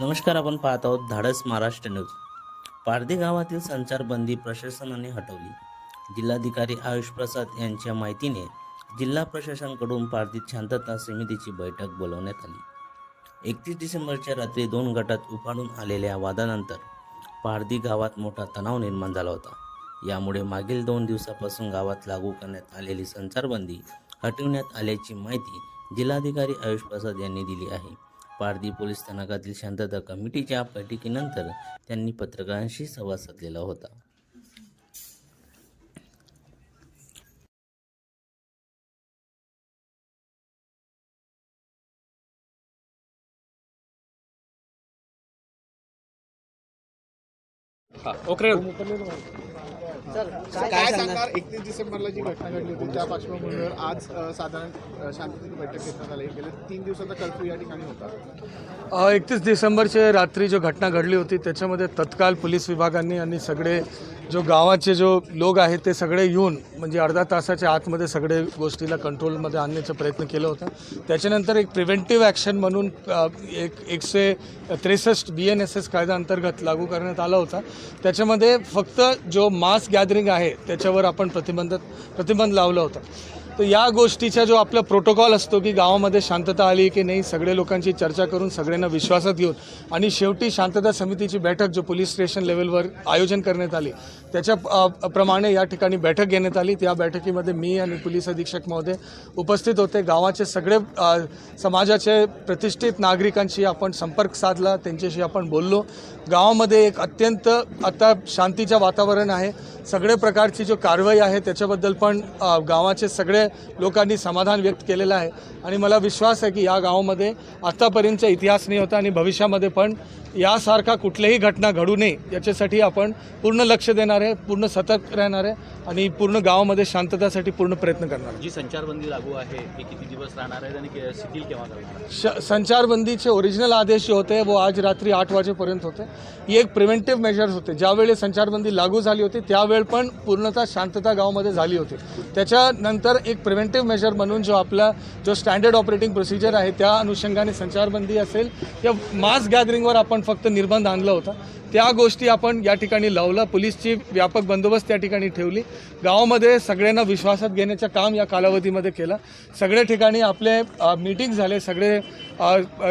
नमस्कार आपण पाहत आहोत धाडस महाराष्ट्र न्यूज. पारधी गावातील संचारबंदी प्रशासनाने हटवली. जिल्हाधिकारी आयुष प्रसाद यांच्या माहितीने जिल्हा प्रशासनाकडून पारधीत शांतता समितीची बैठक बोलवण्यात आली. एकतीस डिसेंबरच्या रात्री दोन गटात उफाडून आलेल्या वादानंतर पारधी गावात मोठा तणाव निर्माण झाला होता. यामुळे मागील दोन दिवसापासून गावात लागू करण्यात आलेली संचारबंदी हटवण्यात आल्याची माहिती जिल्हाधिकारी आयुष प्रसाद यांनी दिली आहे. पारधी पोलीस स्थानकातील शांतता कमिटीच्या बैठकीनंतर त्यांनी पत्रकारांशी संवाद साधलेला होता. ओके. काय सांगणार? एकतीस डिसेंबरला जी घटना घडली होती त्या पार्श्वभूमीवर आज साधारण शांततेची बैठक घेण्यात आली. गेल्या तीन दिवसाचा कर्फ्यू या ठिकाणी होता. एकतीस डिसेंबरचे रात्री जो घटना घडली होती त्याच्यामध्ये तत्काळ पोलीस विभागांनी आणि सगळे जो गावाचे जो लोक आहेत ते सगळे येऊन म्हणजे अर्धा तासाच्या आतमध्ये सगळे गोष्टीला कंट्रोलमध्ये आणण्याचा प्रयत्न केला होता. त्याच्यानंतर एक प्रिव्हेंटिव्ह ॲक्शन म्हणून एक एकशे त्रेसष्ट बी एन एस एस कायदा अंतर्गत लागू करण्यात आला होता. त्याच्यामध्ये फक्त जो मास गॅदरिंग आहे त्याच्यावर आपण प्रतिबंध प्रतिबंध लावला होता. तर या गोष्टीचा जो आपला प्रोटोकॉल असतो की गावामध्ये शांतता आली की नाही सगळे लोकांची चर्चा करून सगळ्यांना विश्वासात घेऊन आणि शेवटी शांतता समितीची बैठक जो पोलीस स्टेशन लेवलवर आयोजन करण्यात आली त्याच्या प्रमाणे या ठिकाणी बैठक घेण्यात आली. त्या बैठकीमध्ये मी आणि पोलीस अधीक्षक महोदय उपस्थित होते. गावाचे सगळे समाजाचे प्रतिष्ठित नागरिकांशी आपण संपर्क साधला त्यांच्याशी आपण बोललो. गावामध्ये एक अत्यंत आता शांतीचं वातावरण आहे. सगळे प्रकारची जो कारवाई आहे त्याच्याबद्दल पण गावाचे सगळे लोकांनी समाधान व्यक्त केलेलं आहे. आणि मला विश्वास आहे की या गावामध्ये आत्तापर्यंतचा इतिहास नाही होता आणि भविष्यामध्ये पण यासारखा कुठल्याही घटना घडू नये याच्यासाठी आपण पूर्ण लक्ष देणार आहे पूर्ण सतर्क राहणार आहे आणि पूर्ण गावामध्ये शांततासाठी पूर्ण प्रयत्न करणार आहे. जी संचारबंदी लागू आहे ती किती दिवस राहणार आहे आणि शिथिल केव्हा करणार संचारबंदीचे ओरिजिनल आदेश जे होते वो आज रात्री आठ वाजेपर्यंत होते. ही एक प्रिव्हेंटिव्ह मेजर्स होते. ज्यावेळी संचारबंदी लागू झाली होती त्यावेळ पण पूर्णतः शांतता गावामध्ये झाली होती. त्याच्यानंतर एक प्रिव्हेंटिव्ह मेजर म्हणून जो आपला जो स्टँडर्ड ऑपरेटिंग प्रोसिजर आहे त्या अनुषंगाने संचारबंदी असेल त्या मास गॅदरिंगवर आपण फक्त निर्बंध आणला होता. त्या गोष्टी आपण या ठिकाणी लावला पोलीसची व्यापक बंदोबस्त त्या ठिकाणी ठेवली. गावामध्ये सगळ्यांना विश्वासात घेण्याचं काम या कालावधीमध्ये केलं. सगळ्या ठिकाणी आपले मीटिंग झाले सगळे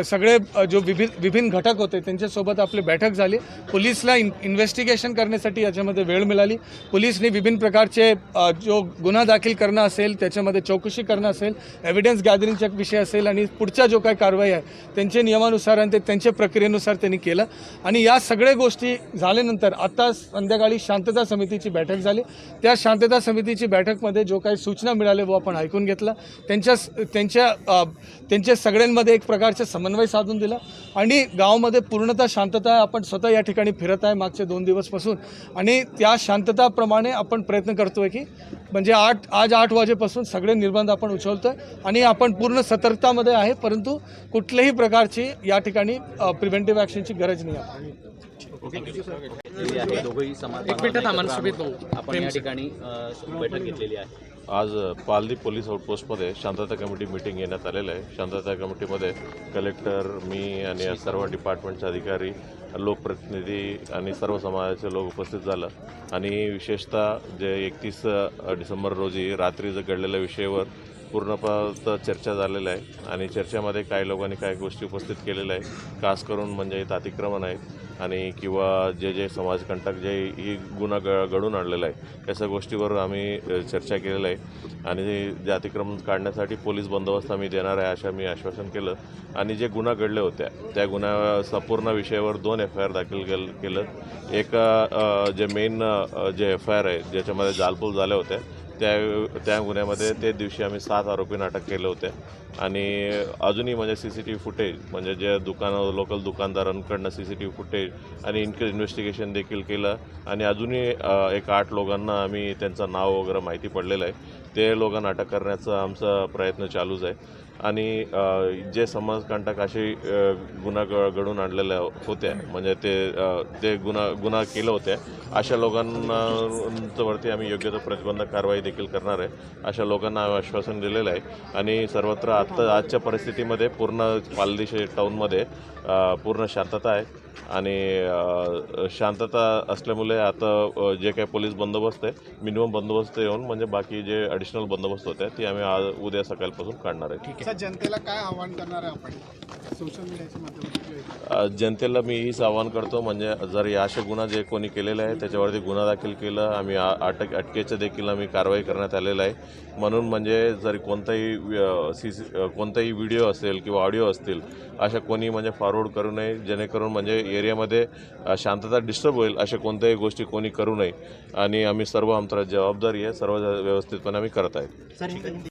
सगळे जो विभि विभिन्न घटक होते त्यांच्यासोबत आपली बैठक झाली. पोलीसला इन इन्व्हेस्टिगेशन करण्यासाठी याच्यामध्ये वेळ मिळाली. पोलीसने विभिन्न प्रकारचे जो गुन्हा दाखल करणं असेल त्याच्यामध्ये चौकशी करणं असेल एव्हिडन्स गॅदरिंगचा विषय असेल आणि पुढच्या जो काही कारवाई आहे त्यांचे नियमानुसार आणि ते त्यांच्या प्रक्रियेनुसार त्यांनी केलं. आणि या सगळ्या गोष्टी झाल्यानंतर आता संध्याकाळी शांतता समितीची बैठक झाली. त्या शांतता समितीची बैठकमध्ये जो काही सूचना मिळाल्या वो आपण ऐकून घेतला. त्यांच्या त्यांच्या त्यांच्या सगळ्यांमध्ये एक प्रकारचं समन्वय साधून दिला. आणि गावामध्ये पूर्णतः शांतता आपण स्वतः या ठिकाणी फिरत आहे मागचे दोन दिवसपासून. आणि त्या शांतताप्रमाणे आपण प्रयत्न करतोय की म्हणजे आठ आज आठ वाजेपासून सगळे निर्बंध आपण उचलतो आहे आणि आपण पूर्ण सतर्कतामध्ये आहे परंतु कुठल्याही प्रकारची या ठिकाणी प्रिव्हेंटिव्ह ॲक्शनची गरज नाही आहे. आपण या ठिकाणी बैठक घेतलेली आहे. आज पालदी पोलीस आउटपोस्टमध्ये शांतता कमिटी मिटिंग घेण्यात आलेलं आहे. शांतता कमिटीमध्ये कलेक्टर मी आणि सर्व डिपार्टमेंटचे अधिकारी लोकप्रतिनिधी आणि सर्व समाजाचे लोक उपस्थित झालं. आणि विशेषतः जे एकतीस डिसेंबर रोजी रात्री जे घडलेल्या विषयावर पूर्णपत चर्चा झालेलं आहे. आणि चर्चेमध्ये काही लोकांनी काही गोष्टी उपस्थित केलेल्या आहे खास करून म्हणजे इथं अतिक्रमण आहेत. आणि किंवा जे जे समाजकंटक जे ही गुन्हा ग घडून आणलेला आहे या सगळ्या गोष्टीवर आम्ही चर्चा केलेलं आहे. आणि जे अतिक्रमण काढण्यासाठी पोलीस बंदोबस्त आम्ही देणार आहे अशा मी आश्वासन केलं. आणि जे गुन्हा घडले होत्या त्या गुन्हा संपूर्ण विषयावर दोन एफ आय आर दाखल केलं एक जे मेन जे एफ आय आर आहे ज्याच्यामध्ये जालपूल झाल्या होत्या त्या त्या गुन्ह्यामध्ये ते दिवशी आम्ही सात आरोपींना अटक केले होते. आणि अजूनही म्हणजे C C T V footage म्हणजे जे दुकान local दुकानदारांकडनं C C T V footage आणि इन्क इन्व्हेस्टिगेशन देखील केलं. आणि अजूनही एक आठ लोकांना आम्ही त्यांचं नाव वगैरे माहिती पडलेलं आहे. ते लोकांना अटक करण्याचा आमचा प्रयत्न चालूच आहे. आणि जे समाजकंटक असे गुन्हा ग- घडून आणलेल्या होत्या म्हणजे ते ते गुन्हा गुन्हा केलं होत्या अशा लोकांवरती आम्ही योग्य तो प्रतिबंधक कारवाई देखील करणार आहे अशा लोकांना आम्ही आश्वासन दिलेलं आहे. आणि सर्वत्र आत्ता आजच्या परिस्थितीमध्ये पूर्ण पालदेशी टाऊनमध्ये पूर्ण शांतता आहे. आणि शांतता असल्यामुळे आता जे काही पोलीस बंदोबस्त आहे मिनिमम बंदोबस्त येऊन म्हणजे बाकी जे ॲडिशनल बंदोबस्त होते ती आम्ही आज उद्या सकाळपासून काढणार आहे. सर जनतेला काय आव्हान करणार आहे आपण? सोशल मीडियाच्या जनतेला मी हीच आवाहन करतो म्हणजे जर या असे गुन्हा जे कोणी केलेले आहे त्याच्यावरती गुन्हा दाखल केला आम्ही अटक अटकेचं देखील आम्ही कारवाई करण्यात आलेलं आहे. म्हणून म्हणजे जर कोणताही सी सी कोणताही व्हिडिओ असेल किंवा ऑडिओ असतील अशा कोणी म्हणजे फॉरवर्ड करू नये जेणेकरून म्हणजे एरियामध्ये शांतता डिस्टर्ब होईल अशा कोणत्याही गोष्टी कोणी करू नये. आणि आम्ही सर्व आमचा जबाबदारी आहे सर्व व्यवस्थितपणे आम्ही करत आहे